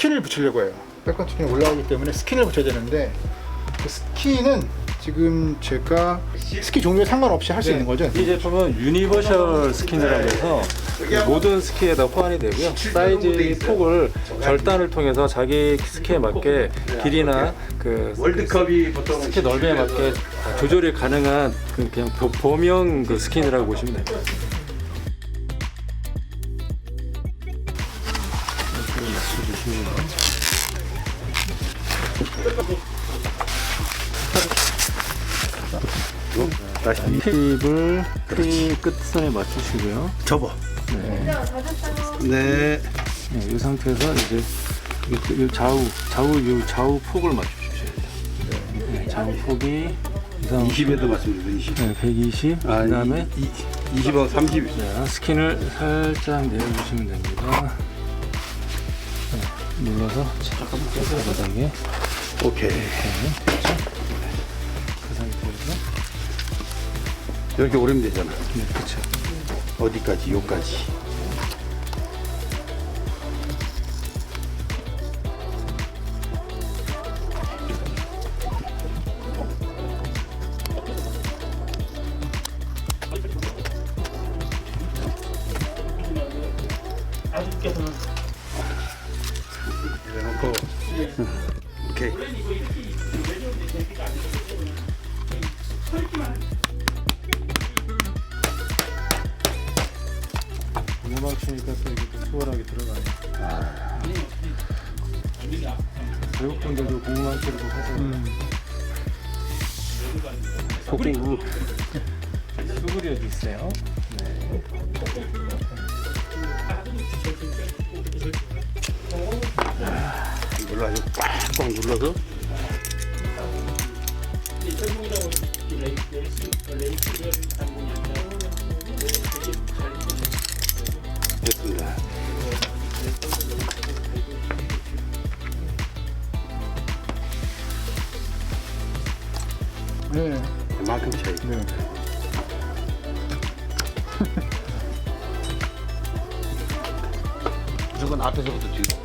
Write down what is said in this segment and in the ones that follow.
스킨을 붙이려고 해요. 백커팅이 올라오기 때문에 스킨을 붙여야 되는데 그 스킨은 지금 제가 스키 종류에 상관없이 할 수 있는 거죠? 이 제품은 유니버셜 스킨이라고 해서 그 모든 스키에다 호환이 되고요. 사이즈 폭을 절단을 통해서 자기 스키에 맞게 길이나 그 월드컵이 보통 스키 넓이에 맞게 다 조절이 가능한 그 그냥 보- 범용 그 스킨이라고 보시면 됩니다. 다시 힙 끝선에 맞추시고요. 접어. 네. 네, 이 상태에서 이제 이, 이 좌우 좌우 이 좌우 폭을 맞춰주셔야 돼요. 네, 좌우 폭이 이상 20에도 맞습니다. 20. 네, 120. 아, 그다음에 이, 이, 20하고 30. 자, 스킨을 살짝 내려주시면 됩니다. 네, 눌러서 잠깐만 바닥에 오케이. 그 상태에서 이렇게 오르면 되잖아. 네, 그쵸. 어디까지? 요까지. 이래 놓고 오케이. 고무방 치니까 또 이게 또 수월하게 들어가요. 외국분들도 고무방 치고 하세요. 소금 수그려도 있어요. 이걸로 아주 꽉꽉 눌러서 됐습니다. 네. 이만큼 차이. 네. 무조건 앞에서부터 뒤로.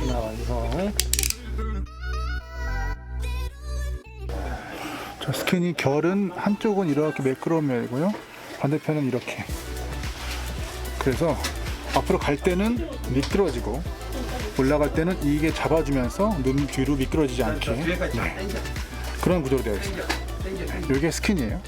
하나 완성. 저 스킨이 결은 한쪽은 이렇게 매끄러움이고요. 반대편은 이렇게. 그래서 앞으로 갈 때는 미끄러지고 올라갈 때는 이게 잡아주면서 눈 뒤로 미끄러지지 않게 네. 그런 구조로 되어 있습니다. 이게 스킨이에요.